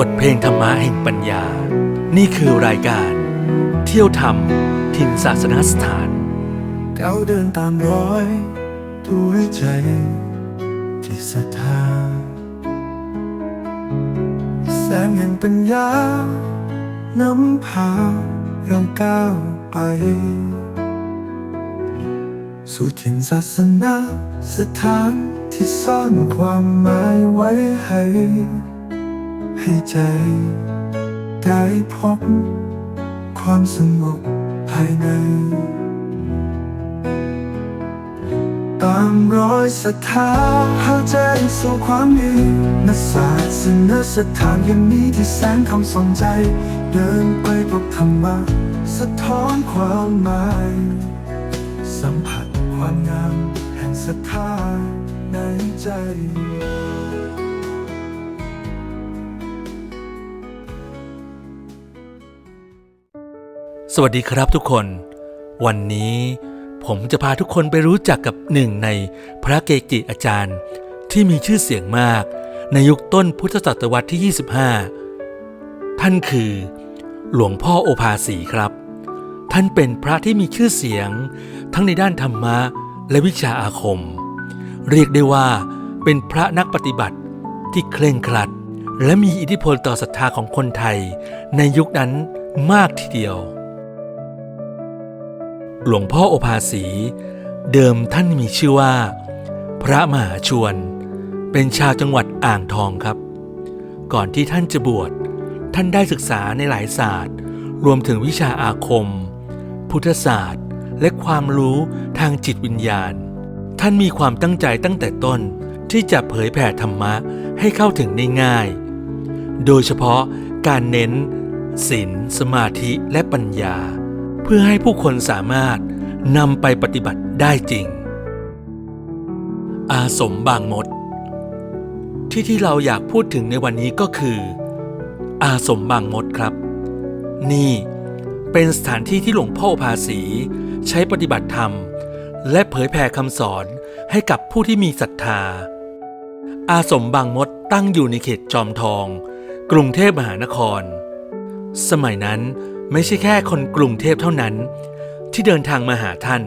บทเพลงธรรมะแห่งปัญญา นี่คือรายการ เที่ยวธรรมทินศาสนสถานก้าเดินตามรอยด้วยใจที่ศรัทธาแสงแห่งปัญญานำพาเราก้าวไป สู่ถิ่นศาสนาสถานที่ซ่อนความหมายไว้ให้ ให้ใจ ได้พบ ความสงบภายใน ตามรอยศรัทธาหาใจสู่ความดีนักศาสนสถานยังมีที่แสนคำสอนใจ เดินไปพบธรรมะสะท้อนความหมาย สัมผัสความงามแห่งศรัทธาในใจ สวัสดีครับทุกคน วันนี้ผมจะพาทุกคนไปรู้จักกับหนึ่งในพระเกจิอาจารย์ ที่มีชื่อเสียงมาก ในยุคต้นพุทธศตวรรษที่ 25 ท่านคือ หลวงพ่อโอภาสีครับ ท่านเป็นพระที่มีชื่อเสียง ทั้งในด้านธรรมะและวิชาอาคม เรียกได้ว่าเป็นพระนักปฏิบัติที่เคร่งครัด และมีอิทธิพลต่อศรัทธาของคนไทย ในยุคนั้นมากทีเดียว หลวงพ่อโอภาสี เดิมท่านมีชื่อว่า พระมหาชวน เป็นชาวจังหวัดอ่างทองครับ ก่อนที่ท่านจะบวช ท่านได้ศึกษาในหลายศาสตร์ รวมถึงวิชาอาคม พุทธศาสตร์ และความรู้ทางจิตวิญญาณ ท่านมีความตั้งใจตั้งแต่ต้นที่จะเผยแผ่ธรรมะให้เข้าถึงได้ง่าย โดยเฉพาะการเน้นศีลสมาธิและปัญญา เพื่อให้ผู้คนสามารถนำไปปฏิบัติได้จริง อาสมบางมด ที่ที่เราอยากพูดถึงในวันนี้ก็คือ อาสมบางมดครับ นี่เป็นสถานที่ที่หลวงพ่อภาษีใช้ปฏิบัติธรรม และเผยแผ่คำสอนให้กับผู้ที่มีศรัทธา อาสมบางมดตั้งอยู่ในเขตจอมทอง กรุงเทพมหานคร สมัยนั้น ไม่ใช่แค่คนกรุงเทพเท่านั้น ที่เดินทางมาหาท่าน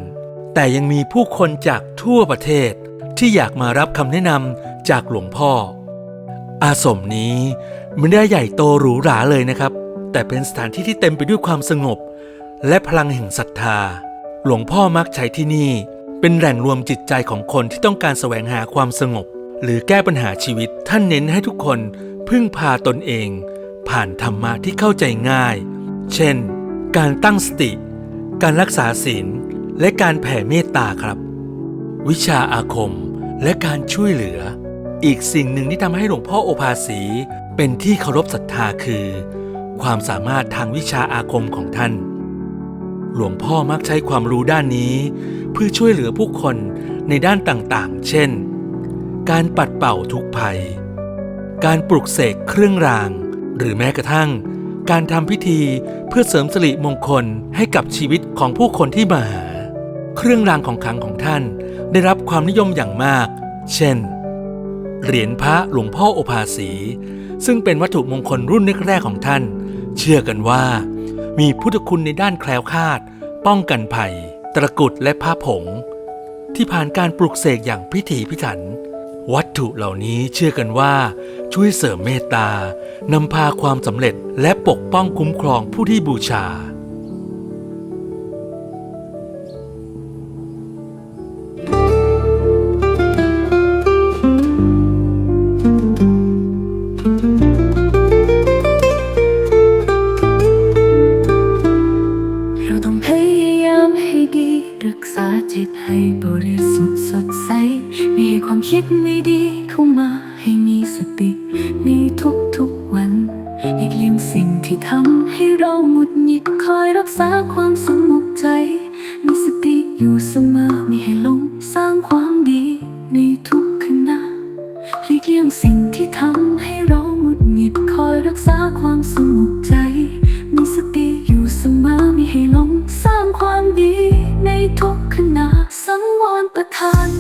แต่ยังมีผู้คนจากทั่วประเทศที่อยากมารับคำแนะนำจากหลวงพ่อ อาสมนี้ไม่ได้ใหญ่โตหรูหราเลยนะครับ แต่เป็นสถานที่ที่เต็มไปด้วยความสงบ และพลังแห่งศรัทธา หลวงพ่อมักใช้ที่นี่ เป็นแหล่งรวมจิตใจของคนที่ต้องการแสวงหาความสงบ หรือแก้ปัญหาชีวิตท่านเน้นให้ทุกคนพึ่งพาตนเอง ผ่านธรรมะที่เข้าใจง่าย เช่น การตั้งสติ การรักษาศีล และการแผ่เมตตาครับ วิชาอาคมและการช่วยเหลือ อีกสิ่งหนึ่งที่ทำให้หลวงพ่อโอภาสีเป็นที่เคารพศรัทธาคือ ความสามารถทางวิชาอาคมของท่าน หลวงพ่อมักใช้ความรู้ด้านนี้ เพื่อช่วยเหลือผู้คนในด้านต่างๆ เช่น การปัดเป่าทุกภัย การปลุกเสกเครื่องราง หรือแม้กระทั่ง การทำพิธีเพื่อเสริมสิริมงคลให้กับชีวิตของผู้คนที่มาหา เครื่องรางของขลังของท่านได้รับความนิยมอย่างมาก เช่น เหรียญพระหลวงพ่อโอภาสี ซึ่งเป็นวัตถุมงคลรุ่นแรกๆของท่าน เชื่อกันว่า มีพุทธคุณในด้านแคล้วคลาด ป้องกันภัย ตะกรุดและผ้าผง ที่ผ่านการปลุกเสกอย่างพิถีพิถัน วัตถุเหล่านี้เชื่อกันว่า ช่วยเสริมเมตตานำพาความสำเร็จและปกป้องคุ้มครองผู้ที่บูชา อยู่เสมอไม่ให้ลงสร้างความดีในทุกขณะหลีกเลี่ยงสิ่งที่ทำให้เราหงุดหงิดคอยรักษาความสงบใจ มีสติอยู่เสมอไม่ให้ลงสร้างความดีในทุกขณะสังวรประทาน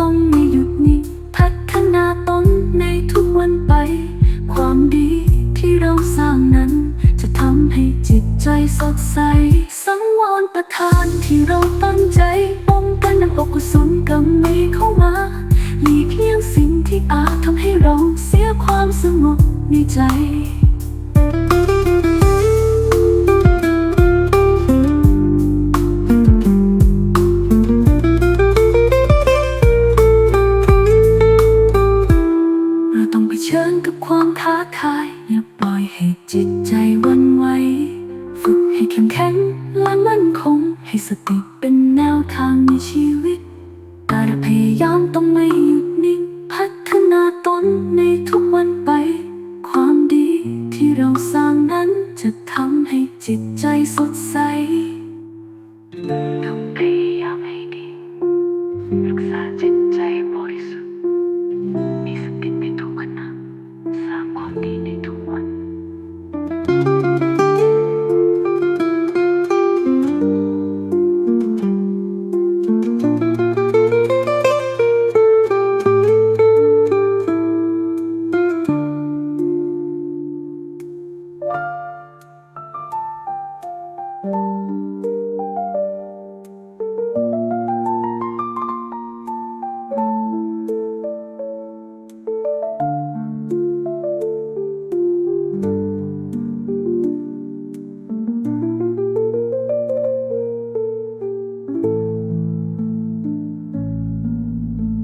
ต้องไม่หยุดนิ่งพัฒนาตนในทุกวันไป ความดีที่เราสร้างนั้น จะทำให้จิตใจสดใส สังวรประทานที่เราตั้งใจป้องกันนำอกุศลกรรมไม่เข้ามาหลีกเลี่ยงสิ่งที่อาจทำให้เราเสียความสงบในใจ คาย อย่าปล่อยให้จิตใจวันไหว ฝึกให้เข้มแข็งและมั่นคง ให้สติเป็นแนวทางในชีวิต การพยายามต้องไม่หยุดนิ่ง พัฒนาตนในทุกวันไป ความดีที่เราสร้างนั้นจะทำให้จิตใจสดใส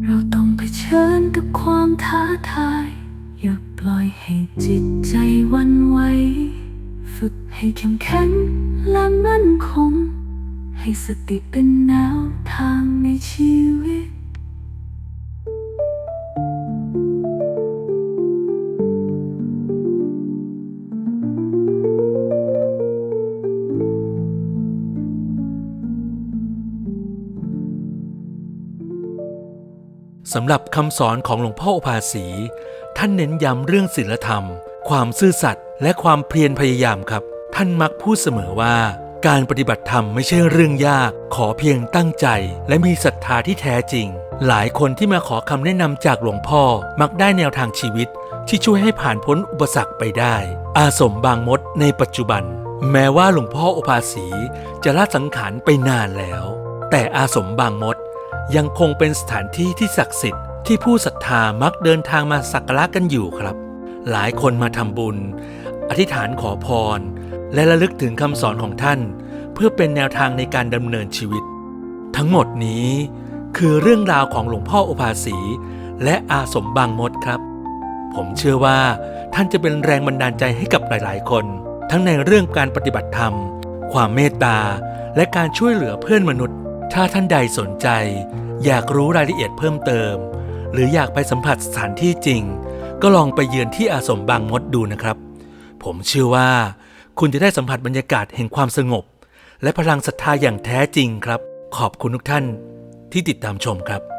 เราต้องเผชิญกับความท้าทาย อย่าปล่อยให้จิตใจวันไหว ฝึกให้เข้มแข็งและมั่นคง ให้สติเป็นแนวทางในชีวิต สำหรับคำสอนของหลวงพ่อโอภาสี ท่านเน้นย้ำเรื่องศีลธรรม ความซื่อสัตย์และความเพียรพยายามครับ ท่านมักพูดเสมอว่า การปฏิบัติธรรมไม่ใช่เรื่องยาก ขอเพียงตั้งใจ และมีศรัทธาที่แท้จริง หลายคนที่มาขอคำแนะนำจากหลวงพ่อมักได้แนวทางชีวิต ที่ช่วยให้ผ่านพ้นอุปสรรคไปได้ อาสมบางมดในปัจจุบัน แม้ว่าหลวงพ่อโอภาสีจะละสังขารไปนานแล้ว แต่อาสมบางมด ยังคงเป็นสถานที่ที่ศักดิ์สิทธิ์ที่ผู้ศรัทธามักเดินทางมาสักการะกันอยู่ครับ หลายคนมาทำบุญ อธิษฐานขอพร และระลึกถึงคำสอนของท่าน เพื่อเป็นแนวทางในการดำเนินชีวิต ทั้งหมดนี้คือเรื่องราวของหลวงพ่อโอภาสี และอาสมบางมดครับ ผมเชื่อว่าท่านจะเป็นแรงบันดาลใจให้กับหลาย ๆ คน ทั้งในเรื่องการปฏิบัติธรรม ความเมตตา และการช่วยเหลือเพื่อนมนุษย์ ถ้าท่านใดสนใจ อยากรู้รายละเอียดเพิ่มเติม หรืออยากไปสัมผัสสถานที่จริง ก็ลองไปเยือนที่อาสมบางมดดูนะครับ ผมเชื่อว่า คุณจะได้สัมผัสบรรยากาศแห่งความสงบ และพลังศรัทธาอย่างแท้จริงครับ ขอบคุณทุกท่านที่ติดตามชมครับ